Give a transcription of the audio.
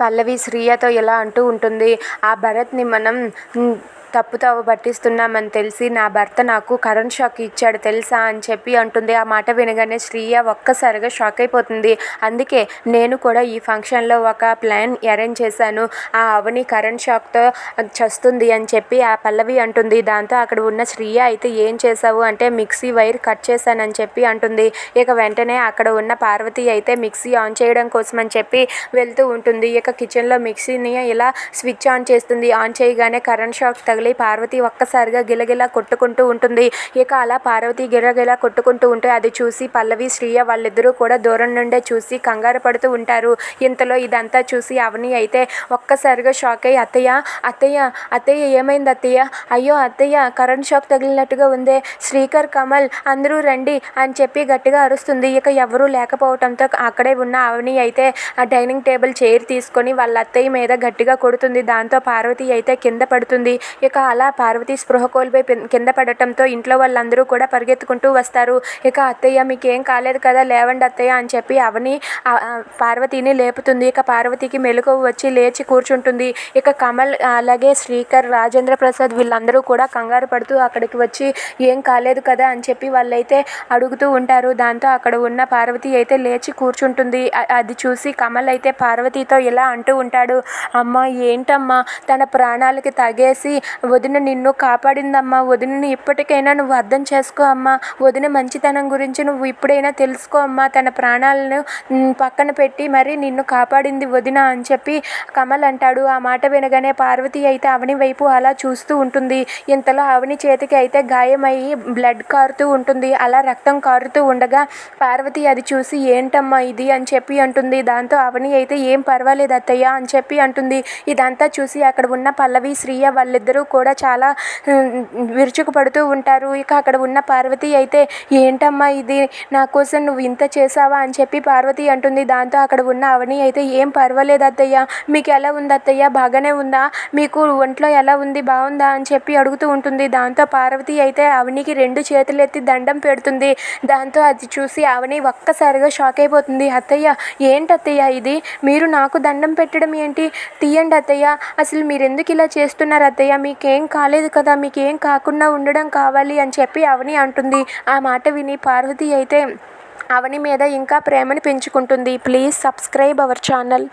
పల్లవి శ్రీయతో ఇలా అంటూ ఉంటుంది ఆ భరత్ని మనం తప్పుదోవ పట్టిస్తున్నామని తెలిసి నా భర్త నాకు కరెంట్ షాక్ ఇచ్చాడు తెలుసా? అని చెప్పి అంటుంది. ఆ మాట వినగానే శ్రీయ ఒక్కసారిగా షాక్ అయిపోతుంది. అందుకే నేను కూడా ఈ ఫంక్షన్లో ఒక ప్లాన్ అరేంజ్ చేశాను. ఆ అవని కరెంట్ షాక్తో చస్తుంది అని చెప్పి ఆ పల్లవి అంటుంది. దాంతో అక్కడ ఉన్న శ్రీయ అయితే ఏం చేసావు అంటే మిక్సీ వైర్ కట్ చేశానని చెప్పి అంటుంది. ఇక వెంటనే అక్కడ ఉన్న పార్వతి అయితే మిక్సీ ఆన్ చేయడం కోసం అని చెప్పి వెళ్తూ ఉంటుంది. ఇక కిచెన్లో మిక్సీని ఇలా స్విచ్ ఆన్ చేస్తుంది. ఆన్ చేయగానే కరెంట్ షాక్ తగిలి పార్వతి ఒక్కసారిగా గిలగిలా కొట్టుకుంటూ ఉంటుంది. ఇక అలా పార్వతి గిలగిలా కొట్టుకుంటూ ఉంటే అది చూసి పల్లవి శ్రీయ వాళ్ళిద్దరూ కూడా దూరం నుండే చూసి కంగారు పడుతూ ఉంటారు. ఇంతలో ఇదంతా చూసి అవని అయితే ఒక్కసారిగా షాక్ అయ్యి అత్తయ్య అత్తయ్య అత్తయ్య ఏమైంది అత్తయ్య? అయ్యో అత్తయ్య కరెంట్ షాక్ తగిలినట్టుగా ఉందే. శ్రీకర్ కమల్ అందరూ రండి అని చెప్పి గట్టిగా అరుస్తుంది. ఇక ఎవరూ లేకపోవడంతో అక్కడే ఉన్న అవని అయితే ఆ డైనింగ్ టేబుల్ చైర్ తీసుకొని వాళ్ళ అత్తయ్య మీద గట్టిగా కొడుతుంది. దాంతో పార్వతి అయితే కింద పడుతుంది. ఇక ఇక అలా పార్వతి స్పృహ కోల్పోయి కింద పడటంతో ఇంట్లో వాళ్ళందరూ కూడా పరిగెత్తుకుంటూ వస్తారు. ఇక అత్తయ్య మీకేం కాలేదు కదా లేవండి అత్తయ్య అని చెప్పి అవని పార్వతిని లేపుతుంది. ఇక పార్వతికి మెలకువ వచ్చి లేచి కూర్చుంటుంది. ఇక కమల్ అలాగే శ్రీకర్ రాజేంద్ర ప్రసాద్ వీళ్ళందరూ కూడా కంగారు పడుతూ అక్కడికి వచ్చి ఏం కాలేదు కదా అని చెప్పి వాళ్ళైతే అడుగుతూ ఉంటారు. దాంతో అక్కడ ఉన్న పార్వతి అయితే లేచి కూర్చుంటుంది. అది చూసి కమల్ అయితే పార్వతితో ఇలా అంటూ ఉంటాడు. అమ్మ ఏంటమ్మా? తన ప్రాణాలకి తగేసి వదిన నిన్ను కాపాడిందమ్మా. వదినని ఇప్పటికైనా నువ్వు అర్థం చేసుకో అమ్మా. వదిన మంచితనం గురించి నువ్వు ఇప్పుడైనా తెలుసుకో అమ్మా. తన ప్రాణాలను పక్కన పెట్టి మరి నిన్ను కాపాడింది వదిన అని చెప్పి కమల్ అంటాడు. ఆ మాట వినగానే పార్వతి అయితే అవని వైపు అలా చూస్తూ ఉంటుంది. ఇంతలో అవని చేతికి అయితే గాయమయ్యి బ్లడ్ కారుతూ ఉంటుంది. అలా రక్తం కారుతూ ఉండగా పార్వతి అది చూసి ఏంటమ్మా ఇది? అని చెప్పి అంటుంది. దాంతో అవని అయితే ఏం పర్వాలేదు అత్తయ్య అని చెప్పి అంటుంది. ఇదంతా చూసి అక్కడ ఉన్న పల్లవి శ్రీయ వాళ్ళిద్దరూ కూడా చాలా విరుచుకుపడుతూ ఉంటారు. ఇక అక్కడ ఉన్న పార్వతి అయితే ఏంటమ్మా ఇది? నా కోసం నువ్వు ఇంత చేసావా అని చెప్పి పార్వతి అంటుంది. దాంతో అక్కడ ఉన్న అవని అయితే ఏం పర్వాలేదు అత్తయ్య. మీకు ఎలా ఉంది అత్తయ్య? బాగానే ఉందా? మీకు ఒంట్లో ఎలా ఉంది? బాగుందా? అని చెప్పి అడుగుతూ ఉంటుంది. దాంతో పార్వతి అయితే అవనికి రెండు చేతులెత్తి దండం పెడుతుంది. దాంతో అది చూసి అవని ఒక్కసారిగా షాక్ అయిపోతుంది. అత్తయ్య ఏంటి అత్తయ్య ఇది? మీరు నాకు దండం పెట్టడం ఏంటి? తీయండి అత్తయ్య. అసలు మీరెందుకు ఇలా చేస్తున్నారు అత్తయ్య? మీ మీకేం కాలేదు కదా మీకేం కాకుండా ఉండడం కావాలి అని చెప్పి అవని అంటుంది. ఆ మాట విని పార్వతి అయితే అవని మీద ఇంకా ప్రేమని పెంచుకుంటుంది. Please subscribe our channel.